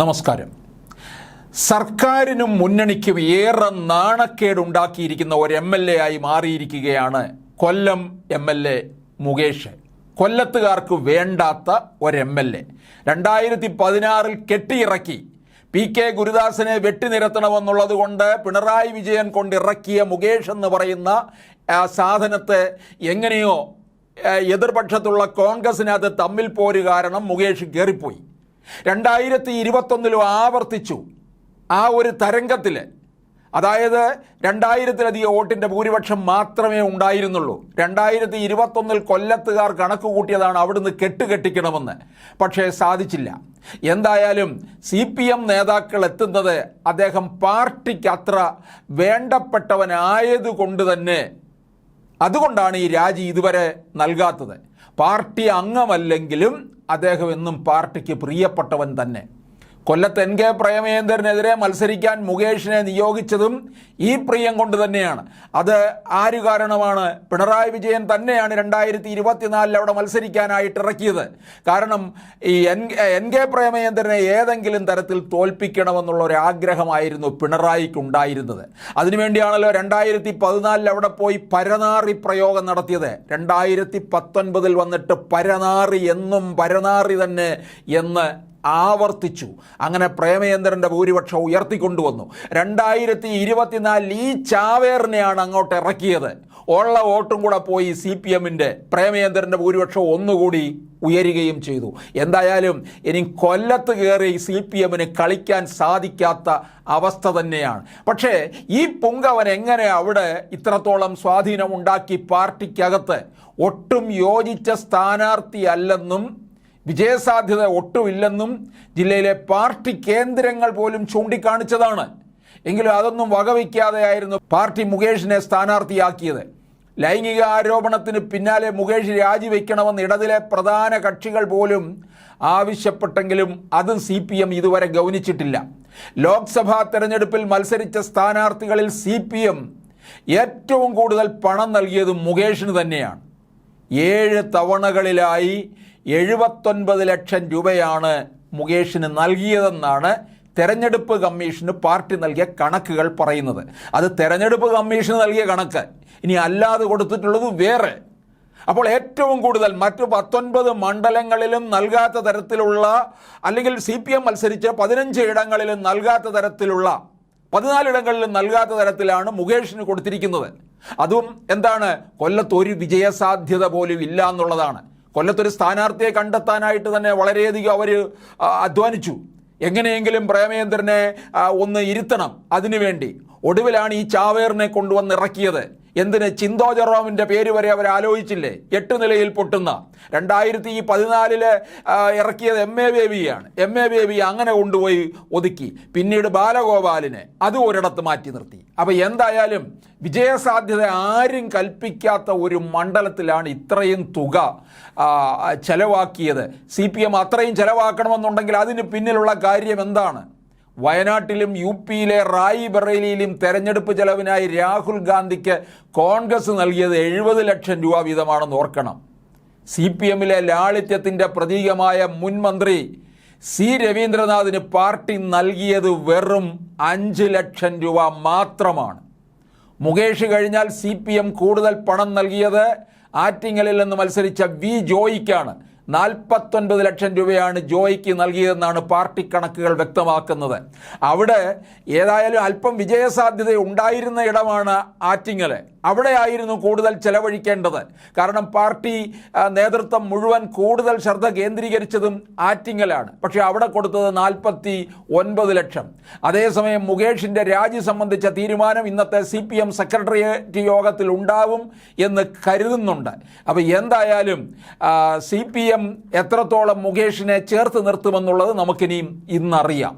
നമസ്കാരം. സർക്കാരിനും മുന്നണിക്കും ഏറെ നാണക്കേടുണ്ടാക്കിയിരിക്കുന്ന ഒരു എം എൽ എ ആയി മാറിയിരിക്കുകയാണ് Kollam M L A Mukesh. കൊല്ലത്തുകാർക്ക് വേണ്ടാത്ത ഒരു എം എൽ എ. രണ്ടായിരത്തി പതിനാറിൽ കെട്ടിയിറക്കി. പി കെ ഗുരുദാസിനെ വെട്ടിനിരത്തണമെന്നുള്ളത് കൊണ്ട് പിണറായി വിജയൻ കൊണ്ടിറക്കിയ മുകേഷ് എന്ന് പറയുന്ന സാധനത്തെ എങ്ങനെയോ എതിർപക്ഷത്തുള്ള കോൺഗ്രസിനകത്ത് തമ്മിൽ പോരു കാരണം മുകേഷ് കയറിപ്പോയി. രണ്ടായിരത്തി ഇരുപത്തൊന്നിലും ആവർത്തിച്ചു ആ ഒരു തരംഗത്തിൽ അതായത് രണ്ടായിരത്തിലധികം വോട്ടിന്റെ ഭൂരിപക്ഷം മാത്രമേ ഉണ്ടായിരുന്നുള്ളൂ. രണ്ടായിരത്തി ഇരുപത്തൊന്നിൽ കൊല്ലത്തുകാർ കണക്ക് കൂട്ടിയതാണ് അവിടുന്ന് കെട്ടുകെട്ടിക്കണമെന്ന്. പക്ഷേ സാധിച്ചില്ല. എന്തായാലും സി പി എം നേതാക്കൾ എത്തുന്നത് അദ്ദേഹം പാർട്ടിക്ക് അത്ര വേണ്ടപ്പെട്ടവനായതുകൊണ്ട് തന്നെ. അതുകൊണ്ടാണ് ഈ രാജി ഇതുവരെ നൽകാത്തത്. പാർട്ടി അംഗമല്ലെങ്കിലും അദ്ദേഹം എന്നും പാർട്ടിക്ക് പ്രിയപ്പെട്ടവൻ തന്നെ. കൊല്ലത്ത് എൻ കെ പ്രേമേന്ദ്രനെതിരെ മത്സരിക്കാൻ മുകേഷിനെ നിയോഗിച്ചതും ഈ പ്രിയം കൊണ്ട് തന്നെയാണ്. അത് ആര് കാരണമാണ്? പിണറായി വിജയൻ തന്നെയാണ് രണ്ടായിരത്തി ഇരുപത്തിനാലിൽ അവിടെ മത്സരിക്കാനായിട്ട് ഇറക്കിയത്. കാരണം ഈ എൻ എൻ കെ പ്രേമേന്ദ്രനെ ഏതെങ്കിലും തരത്തിൽ തോൽപ്പിക്കണമെന്നുള്ള ഒരു ആഗ്രഹമായിരുന്നു പിണറായിക്ക് ഉണ്ടായിരുന്നത് അതിനുവേണ്ടിയാണല്ലോ രണ്ടായിരത്തി പതിനാലിൽ അവിടെ പോയി പരനാറി പ്രയോഗം നടത്തിയത്. രണ്ടായിരത്തി പത്തൊൻപതിൽ വന്നിട്ട് പരനാറി എന്നും പരനാറി തന്നെ എന്ന് ആവർത്തിച്ചു. അങ്ങനെ പ്രേമേന്ദ്രന്റെ ഭൂരിപക്ഷം ഉയർത്തിക്കൊണ്ടുവന്നു. രണ്ടായിരത്തി ഇരുപത്തിനാലിൽ ഈ ചാവേറിനെയാണ് അങ്ങോട്ട് ഇറക്കിയത്. ഉള്ള വോട്ടും കൂടെ പോയി സി പി എമ്മിന്റെ പ്രേമേന്ദ്രന്റെ ഭൂരിപക്ഷം ഒന്നുകൂടി ഉയരുകയും ചെയ്തു. എന്തായാലും ഇനി കൊല്ലത്ത് കയറി സി പി എമ്മിന് കളിക്കാൻ സാധിക്കാത്ത അവസ്ഥ തന്നെയാണ്. പക്ഷേ ഈ പുങ്കവൻ എങ്ങനെ അവിടെ ഇത്രത്തോളം സ്വാധീനം ഉണ്ടാക്കി പാർട്ടിക്കകത്ത് ഒട്ടും യോജിച്ച സ്ഥാനാർത്ഥിയല്ലെന്നും വിജയസാധ്യത ഒട്ടുമില്ലെന്നും ജില്ലയിലെ പാർട്ടി കേന്ദ്രങ്ങൾ പോലും ചൂണ്ടിക്കാണിച്ചതാണ്. എങ്കിലും അതൊന്നും വകവയ്ക്കാതെയായിരുന്നു പാർട്ടി മുകേഷിനെ സ്ഥാനാർത്ഥിയാക്കിയത്. ലൈംഗിക ആരോപണത്തിന് പിന്നാലെ മുകേഷ് രാജിവെക്കണമെന്ന് ഇടതിലെ പ്രധാന കക്ഷികൾ പോലും ആവശ്യപ്പെട്ടെങ്കിലും അതും സി പി എം ഇതുവരെ ഗൗനിച്ചിട്ടില്ല. ലോക്സഭാ തെരഞ്ഞെടുപ്പിൽ മത്സരിച്ച സ്ഥാനാർത്ഥികളിൽ സി പി എം ഏറ്റവും കൂടുതൽ പണം നൽകിയത് മുകേഷിന് തന്നെയാണ്. ഏഴ് തവണകളിലായി എഴുപത്തൊൻപത് ലക്ഷം രൂപയാണ് മുകേഷിന് നൽകിയതെന്നാണ് തെരഞ്ഞെടുപ്പ് കമ്മീഷന് പാർട്ടി നൽകിയ കണക്കുകൾ പറയുന്നത്. അത് തെരഞ്ഞെടുപ്പ് കമ്മീഷന് നൽകിയ കണക്ക്. ഇനി അല്ലാതെ കൊടുത്തിട്ടുള്ളത് വേറെ. അപ്പോൾ ഏറ്റവും കൂടുതൽ മറ്റു പത്തൊൻപത് മണ്ഡലങ്ങളിലും നൽകാത്ത തരത്തിലുള്ള അല്ലെങ്കിൽ സി പി എം മത്സരിച്ച പതിനഞ്ച് ഇടങ്ങളിലും നൽകാത്ത തരത്തിലുള്ള പതിനാലിടങ്ങളിലും നൽകാത്ത തരത്തിലാണ് മുകേഷിന് കൊടുത്തിരിക്കുന്നത്. അതും എന്താണ്? കൊല്ലത്ത് ഒരു വിജയസാധ്യത പോലും ഇല്ല എന്നുള്ളതാണ്. കൊല്ലത്തൊരു സ്ഥാനാർത്ഥിയെ കണ്ടെത്താനായിട്ട് തന്നെ വളരെയധികം അവർ അധ്വാനിച്ചു. എങ്ങനെയെങ്കിലും പ്രേമേന്ദ്രനെ ഒന്ന് ഇരുത്തണം. അതിനുവേണ്ടി ഒടുവിലാണ് ഈ ചാവേറിനെ കൊണ്ടുവന്ന് ഇറക്കിയത് എന്തിന് ചിന്തോ ജെറോമിന്റെ പേര് വരെ അവർ ആലോചിച്ചില്ലേ? എട്ട് നിലയിൽ പൊട്ടുന്ന. രണ്ടായിരത്തി പതിനാലിൽ ഇറക്കിയത് എം എ ബേബിയാണ് എം എ ബേബി അങ്ങനെ കൊണ്ടുപോയി ഒതുക്കി. പിന്നീട് ബാലഗോപാലിനെ അത് ഒരിടത്ത് മാറ്റി നിർത്തി. അപ്പോൾ എന്തായാലും വിജയസാധ്യത ആരും കൽപ്പിക്കാത്ത ഒരു മണ്ഡലത്തിലാണ് ഇത്രയും തുക ചെലവാക്കിയത്. സി പി എം അത്രയും ചെലവാക്കണമെന്നുണ്ടെങ്കിൽ അതിന് പിന്നിലുള്ള കാര്യം എന്താണ്? വയനാട്ടിലും യു പിയിലെ റായി ബറേലിയിലും തെരഞ്ഞെടുപ്പ് ചെലവിനായി രാഹുൽ ഗാന്ധിക്ക് കോൺഗ്രസ് നൽകിയത് എഴുപത് ലക്ഷം രൂപ വീതമാണെന്ന് ഓർക്കണം. സി പി എമ്മിലെ ലാളിത്യത്തിന്റെ പ്രതീകമായ മുൻ മന്ത്രി സി രവീന്ദ്രനാഥിന് പാർട്ടി നൽകിയത് വെറും അഞ്ച് ലക്ഷം രൂപ മാത്രമാണ്. മുകേഷ് കഴിഞ്ഞാൽ സി പി എം കൂടുതൽ പണം നൽകിയത് ആറ്റിങ്ങലിൽ നിന്ന് മത്സരിച്ച വി ജോയിക്കാണ്. നാൽപ്പത്തൊൻപത് ലക്ഷം രൂപയാണ് ജോയിക്ക് നൽകിയതെന്നാണ് പാർട്ടി കണക്കുകൾ വ്യക്തമാക്കുന്നത്. അവിടെ ഏതായാലും അല്പം വിജയസാധ്യത ഉണ്ടായിരുന്ന ഇടമാണ് ആറ്റിങ്ങൽ അവിടെയായിരുന്നു കൂടുതൽ ചെലവഴിക്കേണ്ടത്. കാരണം പാർട്ടി നേതൃത്വം മുഴുവൻ കൂടുതൽ ശ്രദ്ധ കേന്ദ്രീകരിച്ചതും ആറ്റിങ്ങലാണ്. പക്ഷേ അവിടെ കൊടുത്തത് നാൽപ്പത്തി ഒൻപത് ലക്ഷം. അതേസമയം മുകേഷിന്റെ രാജി സംബന്ധിച്ച തീരുമാനം ഇന്നത്തെ സി പി എം സെക്രട്ടേറിയറ്റ് യോഗത്തിൽ ഉണ്ടാവും എന്ന് കരുതുന്നുണ്ട്. അപ്പോൾ എന്തായാലും സി പി എം എത്രത്തോളം മുകേഷിനെ ചേർത്ത് നിർത്തുമെന്നുള്ളത് നമുക്കിനിയും ഇന്നറിയാം.